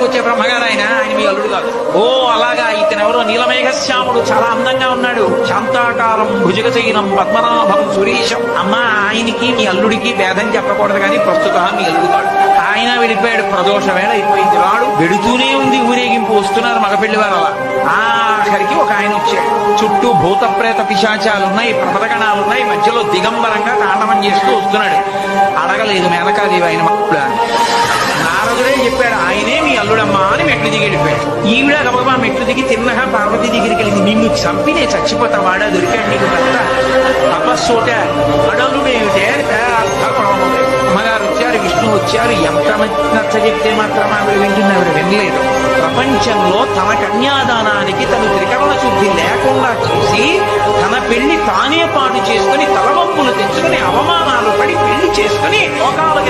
వచ్చే బ్రహ్మగారు ఆయన ఆయన మీ అల్లుడు కాదు. ఓ అలాగా ఇతను ఎవరో నీలమేఘశ్యాముడు చాలా అందంగా ఉన్నాడు. శాంతాకారం భుజగశయనం పద్మనాభం సురేషం అమ్మ ఆయనకి మీ అల్లుడికి భేదం చెప్పకూడదు కానీ ప్రస్తుతం మీ అల్లుడు కాడు. ఆయన వెళ్ళిపోయాడు ప్రదోష వేళ అయిపోయింది. రాడు వెడుతూనే ఉంది ఊరేగింపు. వస్తున్నారు మగపెళ్ళి వారు అలా. ఆఖరికి ఒక ఆయన వచ్చాడు. చుట్టూ భూత ప్రేత పిశాచాలు ఉన్నాయి ప్రమదగణాలు ఉన్నాయి మధ్యలో దిగంబరంగా తాండవం చేస్తూ వస్తున్నాడు. అడగలేదు మేనకాదేవి ఆయన మెట్లు దిగి వెళ్ళిపోయాడు ఈవిడ గబగబా మెట్లు దిగి తిన్నగా పార్వతి దగ్గరికి వెళ్ళింది. నిన్ను చంపి నేను చచ్చిపోతా వాడా దొరికాడు నీకు భర్త తపస్సోట అడలుడేమిటే అమ్మగారు వచ్చారు విష్ణు వచ్చారు. ఎంత నచ్చ చెప్తే మాత్రం ఆవిడ వింటుంది ఆవిడ వినలేదు. ప్రపంచంలో తన కన్యాదానానికి తను త్రికరణ శుద్ధి లేకుండా చేసి తన పెళ్ళి తానే పాటు చేసుకుని తలవంపులు తెచ్చుకుని అవమానాలు పడి పెళ్ళి చేసుకుని లోకాలకి